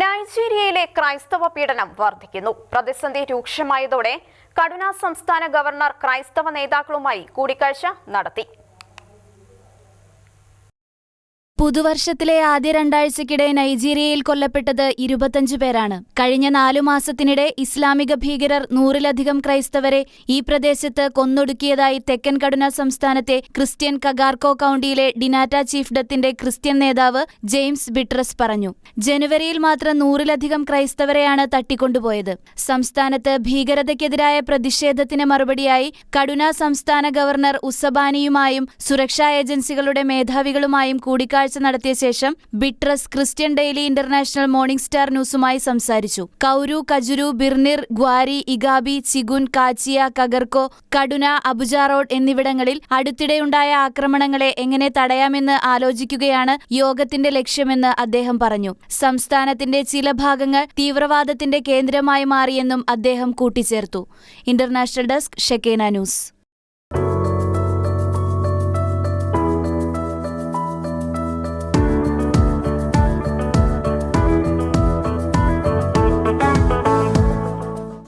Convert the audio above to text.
നൈജീരിയയിലെ ക്രൈസ്തവ പീഡനം വർദ്ധിക്കുന്നു. പ്രതിസന്ധി രൂക്ഷമായതോടെ കടുന സംസ്ഥാന ഗവർണർ ക്രൈസ്തവ നേതാക്കളുമായി കൂടിക്കാഴ്ച നടത്തി. പുതുവർഷത്തിലെ ആദ്യ രണ്ടാഴ്ചക്കിടെ നൈജീരിയയിൽ കൊല്ലപ്പെട്ടത് ഇരുപത്തഞ്ച് പേരാണ്. കഴിഞ്ഞ നാലു മാസത്തിനിടെ ഇസ്ലാമിക ഭീകരർ നൂറിലധികം ക്രൈസ്തവരെ ഈ പ്രദേശത്ത് കൊന്നൊടുക്കിയതായി തെക്കൻ കടുന സംസ്ഥാനത്തെ ക്രിസ്ത്യൻ കഗാർക്കോ കൌണ്ടിയിലെ ഡിനാറ്റ ചീഫ്ഡത്തിന്റെ ക്രിസ്ത്യൻ നേതാവ് ജെയിംസ് ബിട്രസ് പറഞ്ഞു. ജനുവരിയിൽ മാത്രം നൂറിലധികം ക്രൈസ്തവരെയാണ് തട്ടിക്കൊണ്ടുപോയത്. സംസ്ഥാനത്ത് ഭീകരതയ്ക്കെതിരായ പ്രതിഷേധത്തിന് മറുപടിയായി കടുന സംസ്ഥാന ഗവർണർ ഉസബാനിയുമായും സുരക്ഷാ ഏജൻസികളുടെ മേധാവികളുമായും കൂടിക്കാഴ്ച നടത്തിയ ശേഷം Bitrus Christian Daily International Morning Star ന്യൂസുമായി സംസാരിച്ചു. കൌരു കജുരു ബിർനിർ ഗ്വാരി ഇഗാബി ചിഗുൻ കാച്ചിയ കഗർക്കോ കടുന അബുജ റോഡ് എന്നിവിടങ്ങളിൽ അടുത്തിടെയുണ്ടായ ആക്രമണങ്ങളെ എങ്ങനെ തടയാമെന്ന് ആലോചിക്കുകയാണ് യോഗത്തിന്റെ ലക്ഷ്യമെന്ന് അദ്ദേഹം പറഞ്ഞു. സംസ്ഥാനത്തിന്റെ ചില ഭാഗങ്ങൾ തീവ്രവാദത്തിന്റെ കേന്ദ്രമായി മാറിയെന്നും അദ്ദേഹം കൂട്ടിച്ചേർത്തു. International Desk Shekinah News.